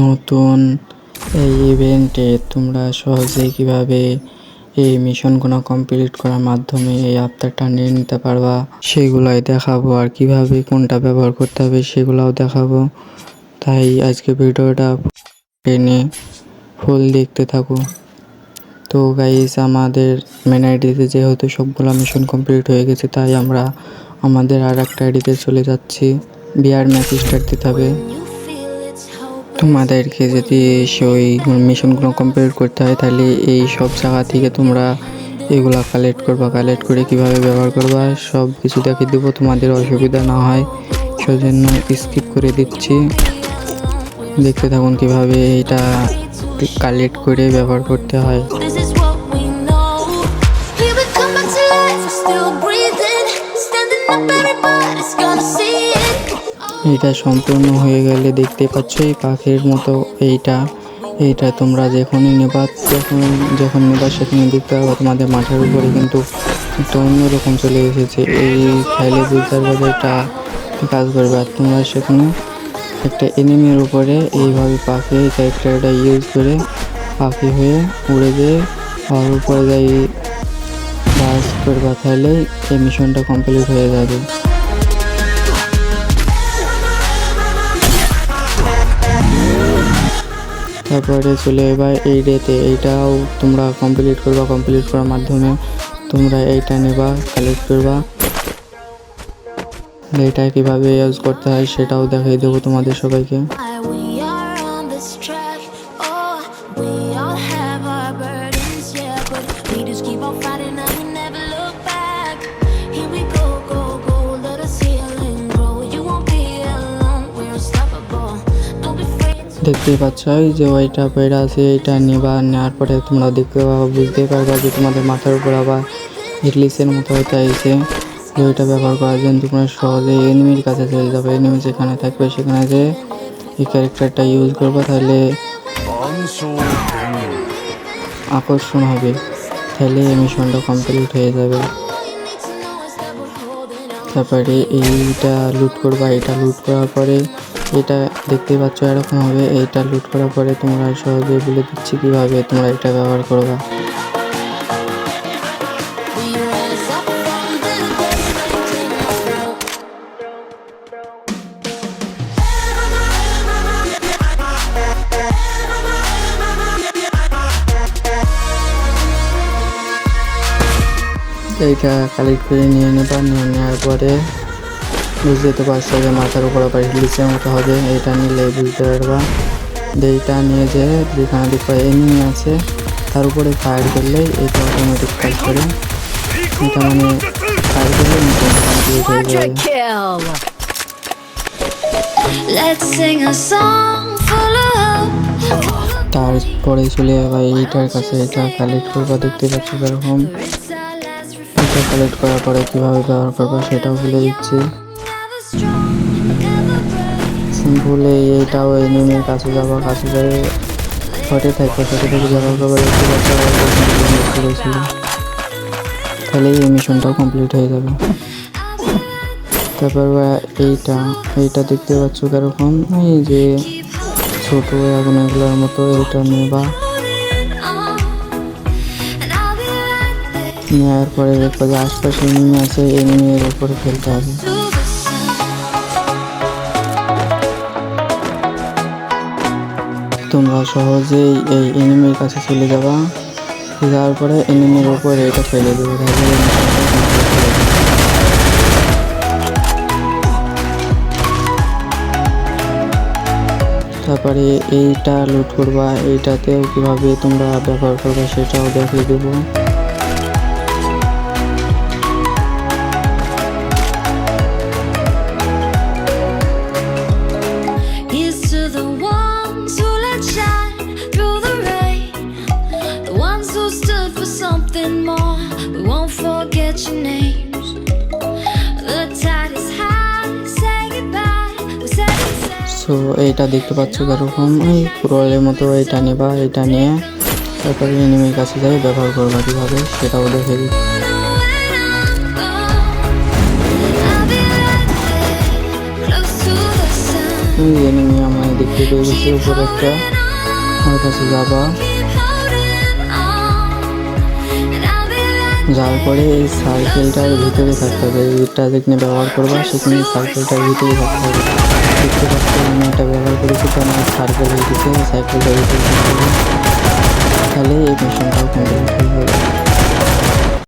নতুন এই ইভেন্টে তোমরা সহজেই কীভাবে এই মিশনগুলো কমপ্লিট করার মাধ্যমে এই আফতারটা নিয়ে নিতে পারবা, সেগুলাই দেখাবো আর কীভাবে কোনটা ব্যবহার করতে হবে সেগুলোও দেখাবো। তাই আজকে ভিডিওটা টেনে ফুল দেখতে থাকো। তো গাইস আমাদের মেন আইডিতে যেহেতু সবগুলো মিশন কমপ্লিট হয়ে গেছে, তাই আমরা আমাদের আর একটা আইডিতে চলে যাচ্ছি। বিয়ার ম্যাচ স্টার্ট দিতে হবে। তোমাদেরকে যদি সেই মিশনগুলো কমপ্লিট করতে হয়, তাহলে এই সব জায়গা থেকে তোমরা এগুলো কালেক্ট করবা। কালেক্ট করে কীভাবে ব্যবহার করবা, সব কিছু দেখিয়ে দেবো। তোমাদের অসুবিধা না হয়, সেজন্য স্কিপ করে দিচ্ছি। দেখতে থাকুন কীভাবে এটা কালেক্ট করে ব্যবহার করতে হয়। এটা সম্পূর্ণ হয়ে গেলে দেখতে পাচ্ছ এই পাখির মতো এইটা। এইটা তোমরা যখনই নেবা যখন যখন নেবা সেখানে দেখতে পাবো তোমাদের মাঠের উপরে কিন্তু একটা অন্যরকম চলে এসেছে। এই খাইলে বুঝতে পারবে এটা কাজ করবে। আর তোমরা সেখানে একটা এনিমির উপরে এইভাবে পাখি ক্যারেক্টারটা ইউজ করে পাখি হয়ে উড়ে যেয়ে আর উপরে যাই বাস করবা তাহলে এই মিশনটা কমপ্লিট হয়ে যাবে। তারপরে চলে এবার এই ডেতে এইটাও তোমরা কমপ্লিট করবা কমপ্লিট করার মাধ্যমে তোমরা এইটা নেবা কালেক্ট করবা এইটা কীভাবে ইউজ করতে হয় সেটাও দেখিয়ে দেবো তোমাদের সবাইকে. Oh, keep on fighting দেখতেই পাচ্ছ যে ওইটা পেড়া আছে এইটা নেবা, নেওয়ার পরে তোমরা দেখতে পাবা, বুঝতে পারবা যে তোমাদের মাথার উপর আবার ইডলিসের মতো হতে আইছে। যে ওইটা ব্যবহার করার জন্য তোমরা সহজে এনিমির কাছে চলে যাবে। এনিমি যেখানে থাকবে সেখানে যে এই ক্যারেক্টারটা ইউজ করবে, তাহলে আকর্ষণ হবে। তাহলে মিশনটা কমপ্লিট হয়ে যাবে. তারপরে এইটা লুট করবা, এটা লুট করার পরে এটা দেখতে পাচ্ছ এরকম হবে এইটা লুট করার পরে তোমরা সহজে বলে দিচ্ছি কীভাবে তোমরা এটা ব্যবহার করবা. এইটা কালেক্ট করে নিয়ে নেবা, নিয়ে নেওয়ার পরে বুঝতে তো পারছ যে মাথার উপর আবার হিলিসের মতো হবে। এটা নিলে বুঝতে পারবা এইটা নিয়ে যে যেখানে দেখবা এনিমি আছে তার উপরে ফায়ার করলেই এটা অটোমেটিক কাজ করে। এটা মানে ফায়ার করলে কমপ্লিট হয়ে যাবে. তারপরে চলে যাবা এইটার কাছে এটা কালেক্ট করবা দেখতে পাচ্ছি এরকম এটা কালেক্ট করার পরে কীভাবে ব্যবহার করবা সেটাও ভুলে দিচ্ছি। সিম্পলে এইটাও এনিমির কাছে যাবা কাছে যাবে ফটে থাকবে ফটে থেকে আবার প্রথমে download করেছিল তাহলে এই মিশনটাও কমপ্লিট হয়ে যাবে। তারপর এইটা এইটা দেখতে পাচ্ছ কীরকম? এই যে ছোট এগুলোর মতো এইটা right there নেওয়ার পরে দেখবা যে আশপাশে এনিমি আছে এর উপরে ফেলতে হবে। তোমরা সহজেই এই এনিমির কাছে চলে যাবা। যাওয়ার পরে এনিমির উপরে এটা ফেলে দেবে। তারপরে এইটা লুট করবা। এইটাতেও কীভাবে তোমরা ব্যবহার করবা সেটাও দেখিয়ে দেবো। সো এইটা দেখতে পাচ্ছ এরকম এই পুরোলের মতো এটা নেবা এটা নিয়ে তারপরে এনিমির কাছে যাই, ব্যবহার করবা কীভাবে, সেটাও দেখে দিই. এনিমি আমার দেখতে পেয়ে গেছি উপরে একটা আমার কাছে যাবা। যাওয়ার পরে এই সার্কেলটার ভিতরে থাকতে হবে। এইটা যেখানে ব্যবহার করব, সেখানে সার্কেলটার ভিতরে থাকতে হবে। দেখতে পাচ্ছি, আমি এটা ব্যবহার করেছি, তো আমার সার্কেল হয়ে গেছে সাইকেলটার ভিতরে তাহলে এই মিশনটাও কমপ্লিট হয়ে যাবে